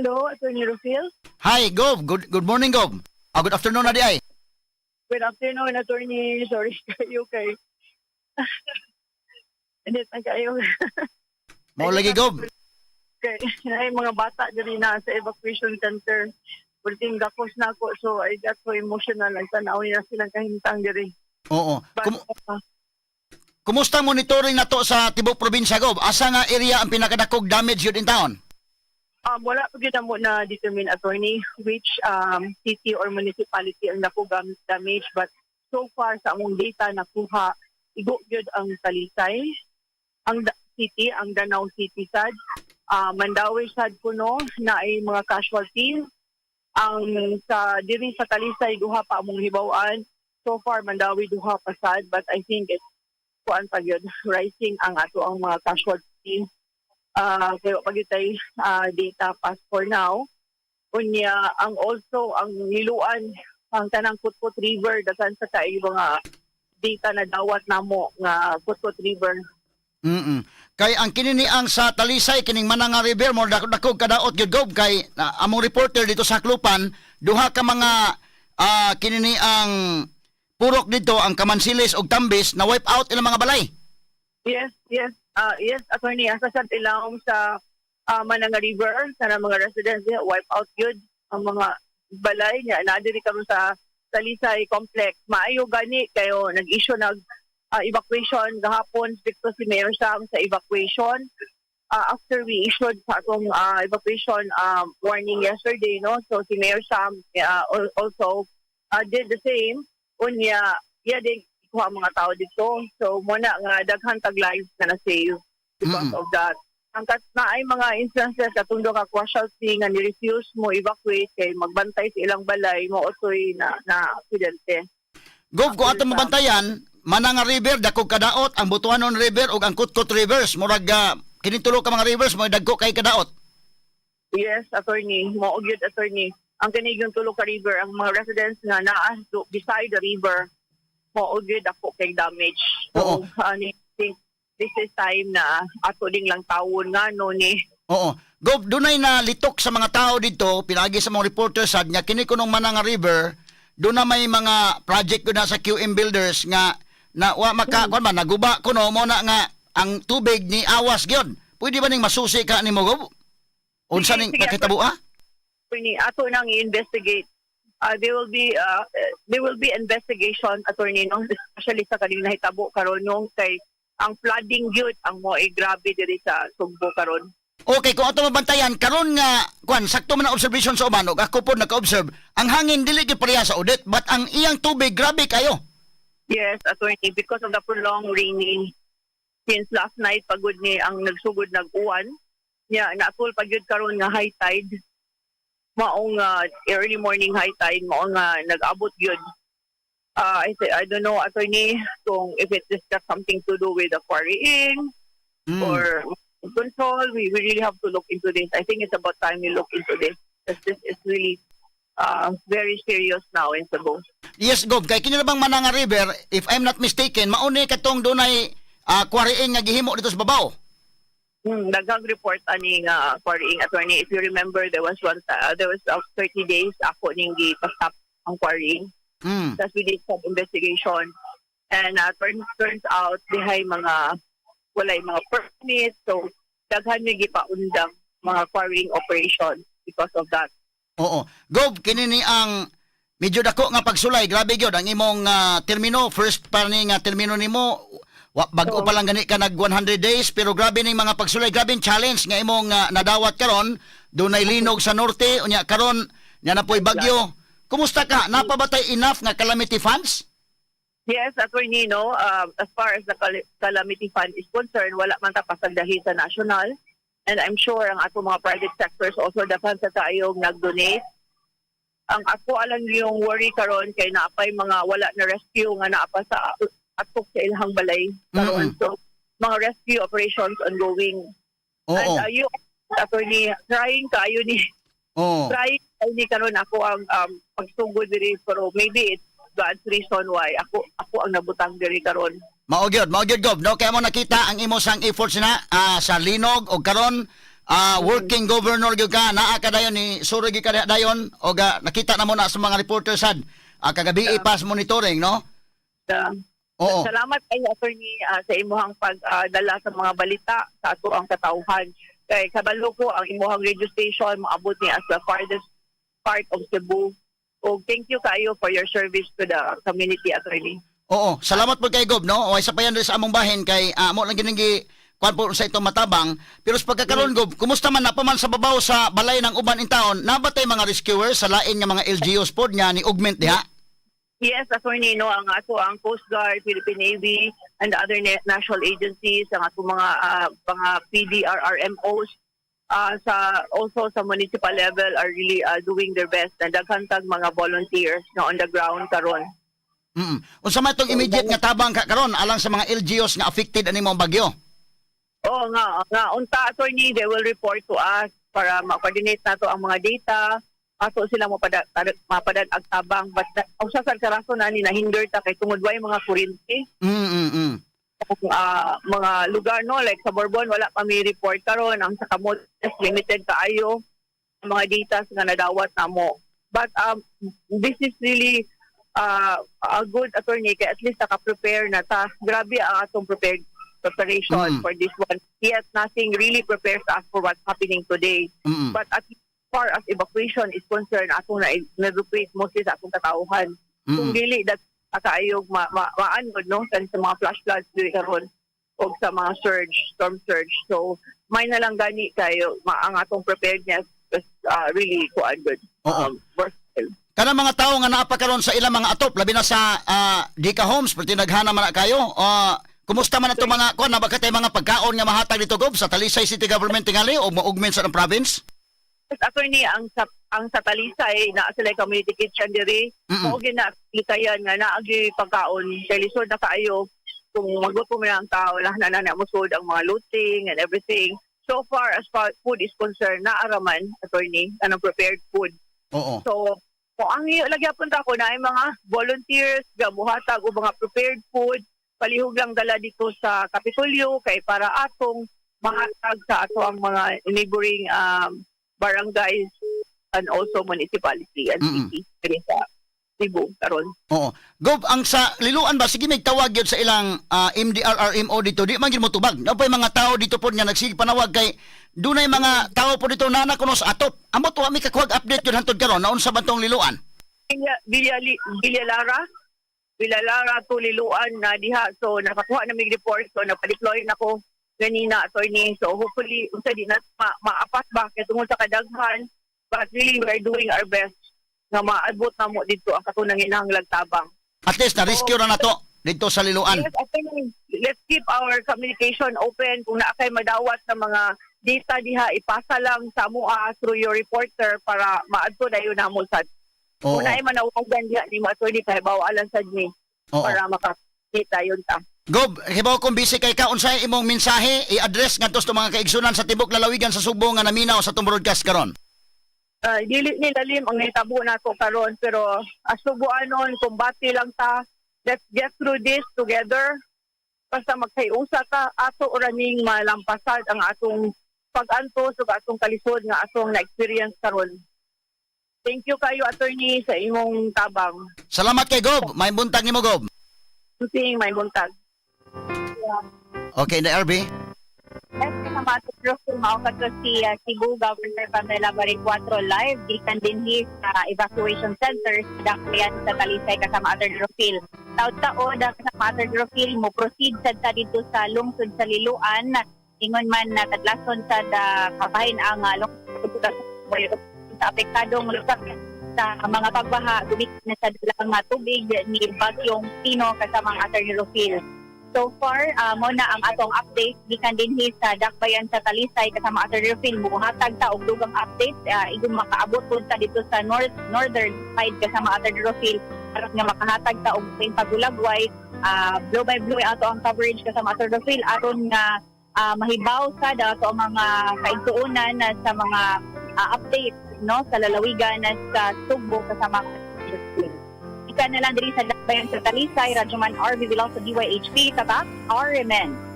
Hello, Attorney Rufil. Hi, Gov. Good good morning, Gov. Ah, good afternoon na di ay. Good afternoon, Attorney. Sorry kayo kay... Hindi na kayo. Mao lagi, Gov. kay ay mga bata diri na sa evacuation center. Pwedeng gakos na ako, so I got so emotional. Nagtanaw nila silang kahintang diri. Oo. But, Kum- uh, kumusta monitoring nato sa tibok probinsya, Gov? Asa nga area ang pinakadakog damage yun in town? Um, wala pa gyud mo na determine attorney which um, city or municipality ang nakuha damage. But so far sa among data nakuha igo gyud ang Talisay ang city ang Danau City sad. Uh, Mandawi sad kuno na ay mga casualties ang sa diri sa Talisay duha pa among hibaw-an. So far Mandawi duha pa sad. But I think it's kuan pa gyud rising ang ato ang mga casualties uh, kayo pagitay uh, data pass for now. Unya, ang also, ang niluan, ang tanang Kutkut River, dagan sa tayo mga data na dawat namo nga Kutkut River. Mm Kay ang kinini ang sa Talisay kining Mananga River mo dakog dakog kadaot gyud Gov kay na, among reporter dito sa Klupan duha ka mga ah, kinini ang purok dito ang Kamansilis ug Tambis na wipe out ilang mga balay. Yes, yes, uh, yes, attorney, asa sa ilawom sa uh, Mananga River, sa mga residents, yeah, wipe out yun ang mga balay niya. Naadiri kami sa Talisay Complex. Maayo gani kayo nag-issue nag uh, evacuation gahapon dito si Mayor Sam sa evacuation. Uh, after we issued sa atong uh, evacuation um, warning yesterday, no? So si Mayor Sam uh, al- also uh, did the same. Unya, yeah, din kuha ang mga tao dito. So muna nga daghan tag lives na na-save because Mm-mm. of that. Ang kat na ay mga instances katong ka casualty nga ni-refuse mo evacuate kay magbantay sa ilang balay mo utoy na na aksidente. Gov ko ato mabantayan Mananga River dakog kadaot ang Butuanon River ug ang Kutkot Rivers murag uh, kini tulo ka mga rivers mo dagko kay kadaot. Yes, attorney, mo gyud attorney. Ang kinig yung tulo ka river, ang mga residents nga naa do- beside the river, mo gyud ako kay damage. Oo. So, uh, I think this is time na ato ding lang tawon nga no ni Oo. Gov, dunay na litok sa mga tao dito, pinagi sa mga reporter sad nga kini kunong Mananga River, doon na may mga project ko na sa QM Builders nga na wa maka kuan man naguba kuno mo na nga ang tubig ni awas gyud. Pwede ba ning masusi ka nimo Gov? Unsa ning pakitabo ha? attorney, ato nang i-investigate. Uh, there will be uh, there will be investigation attorney no especially sa kaning nahitabo karon nung kay ang flooding gyud ang mo ay grabe diri sa Sugbo karon. Okay, kung ato mabantayan karon nga kuan sakto man ang observation sa uban ug ako po naka-observe, ang hangin dili gyud pareha sa audit, but ang iyang tubig grabe kayo. Yes, attorney, because of the prolonged raining since last night pagod ni ang nagsugod nag-uwan. Nya natul pagyud karon nga high tide. Maong uh, early morning high tide mao nga nag-abot gyud. Uh, I say, I don't know attorney kung if it is got something to do with the quarrying Mm. or control. We, we really have to look into this. I think it's about time we look into this. Because this is really uh, very serious now in Cebu. Yes, Gob. Kay kini bang Mananga River, if I'm not mistaken, mauni katong dunay uh, quarrying nga gihimo dito sa babaw. Hmm, daghang report ani nga quarrying attorney. If you remember, there was one uh, there was uh, 30 days ako ning gi-stop ang quarrying. Mm. Tapos we did some investigation. And uh, turns, turns out, dihay mga walay mga permit. So, daghan may gipaundang mga quarrying operation because of that. Oo. Gob, kini ni ang medyo dako nga pagsulay. Grabe gyud ang imong ah, termino, first pa ni nga termino nimo bag-o Oo. pa lang gani ka nag 100 days pero grabe ning mga pagsulay, grabe ang challenge nga imong ah, nadawat karon. Dunay linog sa norte, unya karon nya na po'y bagyo. Kumusta ka? Napabatay enough nga calamity funds? Yes, attorney, no, um, as far as the cal- calamity fund is concerned, wala man ta pasagdahi sa national. And I'm sure ang ato mga private sectors also dapat sa tayo nag-donate. Ang ako alam yung worry karon kay naapay mga wala na rescue nga naapa sa atok sa ilhang balay karon. Mm-mm. So mga rescue operations ongoing. Oo. And uh, you, attorney, trying kayo ni Oo. trying kayo ni karon ako ang um, pagsugod diri pero maybe it's God's reason why ako ako ang nabutang diri karon. Mao gyud, mao gyud gob. No kay mo nakita ang imo sang efforts na ah, sa linog og karon ah, working governor gyud ka naa ka dayon ni suro gyud ka dayon o ga, nakita na mo na sa mga reporters sad ah, kagabi pas monitoring no Uh, oo Salamat kay attorney ah, sa imuhang pagdala sa mga balita sa ato ang katauhan. Kay kabalo ko ang imuhang radio station maabot ni as the farthest part of Cebu. O thank you kayo for your service to the community attorney. Oo, salamat po kay Gob, no? O isa pa yan rin sa among bahin kay uh, mo lang ginigi kwan po sa itong matabang. Pero sa pagkakaroon, Gob, kumusta man na pa man sa babaw sa balay ng uban in town, nabatay mga rescuers sa lain nga mga LGUs po niya ni Augment diha? Yes, attorney, no, ang ato ang Coast Guard, Philippine Navy, and the other na- national agencies, ang ato mga ah, mga PDRRMOs, ah, sa also sa municipal level are really ah, doing their best and daghan tag mga volunteers na on the ground karon. Mm. Unsa man itong immediate nga tabang ka karon alang sa mga LGUs nga affected ani mong bagyo? Oo nga, nga unta attorney, they will report to us para ma-coordinate nato ang mga data ato sila mapadad mapadad ag tabang. But that, usa sa karaso na ni nahinder ta kay tungod way mga kuryente Mm mm mm. ah, mga lugar no? Like sa Bourbon wala kami report karon. Ang sa Camotes limited kaayo. Ang mga data nga nadawat namo but um this is really uh, a good attorney. Kay at least naka-prepare na ta. Grabe ang atong prepared preparation Mm. for this one. Yet nothing really prepares us for what's happening today. Mm. but as far as evacuation is concerned atong na evacuate mostly sa atong katauhan kung Mm. dili dat akaayog ma, ma, maanod no kan sa mga flash floods dili karon o sa mga surge storm surge so may na lang gani kayo ma, ang atong preparedness is uh, really kuan good Oo. um, versatile. Kana mga tao nga naa pa karon sa ilang mga atop labi na sa ah, Dika Homes perti naghana man na kayo. Ah, kumusta man ato mga kuan na ba katay mga pagkaon nga mahatag dito Gob sa Talisay City Government tingali o maugment sa province? Yes, attorney ang sa ang sa Talisay na sila community kitchen diri. Mm-mm. mo gina likayan nga naagi pagkaon. Kay lisod na kaayo. Kung magutom na ang tao lah na na musod ang mga looting and everything. So far as far food is concerned naaraman attorney anong prepared food. Oo. So, kung ang lagyan punta ko na ay mga volunteers, gabuhatag o mga prepared food, palihog lang dala dito sa Kapitolyo kay para atong mahatag sa ato ang mga neighboring um, barangays and also municipality and Mm-mm. city diri sa Cebu karon. Oo. Gob, ang sa liluan ba sige may tawag yun sa ilang ah, MDRRMO dito, di man mo tubag. Napay mga tao dito po nga nagsige panawag kay dunay mga tao po dito na nakuno sa atop. Amo to ami kakuwag update yun hantod karon naun sa bantong liluan. Villa Villa Villa Lara Villa Lara tuliluan na diha so nakakuha na mig report so napadeploy na ko ganina attorney so hopefully unsa di na ma maapat ba kay tungod sa kadaghan but really we're doing our best nga maabot na mo dito ang katunang inahanglag tabang. At least na rescue na nato dito sa liluan. Yes, attorney, let's keep our communication open kung naa kay madawat sa mga data diha ipasa lang sa mua through your reporter para maadto dayon namo sa Oo. Una ay manawagan diha ni mo attorney kay bawalan sad ni para makakita yun ta. Gob, hibaw kung busy kay ka unsay imong mensahe i-address ngadto sa mga kaigsunan sa tibok lalawigan sa Subo nga naminaw sa tong broadcast karon. Uh, dili ni lalim ang nitabo nato karon pero asubuanon kumbati lang ta. Let's get through this together. Basta magkayusa ta ato uraning malampasad ang atong pag-antos ug atong kalisod nga atong na-experience karon. Thank you kayo attorney sa imong tabang. Salamat kay Gob. May buntag nimo Gob. Tuting may buntag. Okay, na RB. Yes, kasama ito Rufil Mao kadto si uh, Cebu Governor Pamela Baricuatro live gikan din hi sa evacuation center sa Dakbayan sa Talisay kasama Attorney Rufil. Taud-taod uh, kasama Attorney Rufil mo proceed sad sa dito sa lungsod sa Liluan ingon man na tadlason sa da kabahin ang uh, lungsod sa sa apektadong lugar sa mga pagbaha gumit na sa dalang tubig ni Bagyong Pino kasama ang Attorney Rufil. So far, uh, mo na ang atong update. Gikan din hi sa Dakbayan sa Talisay kasama ato Rufil mo hatag ta og dugang update. Uh, igon makaabot pud ta dito sa north northern side kasama ato Rufil. Para nga makahatag ta og pagulagway. Uh, blow by blow ato ang coverage kasama ato Rufil. Aron nga uh, mahibaw sa ato ang mga kaigsuonan na sa mga uh, updates no sa lalawigan na sa Subo kasama. Ika na lang diri sa Dakbayan sa Talisay, Radyoman RV belongs sa DYHP, Tatak, RMN.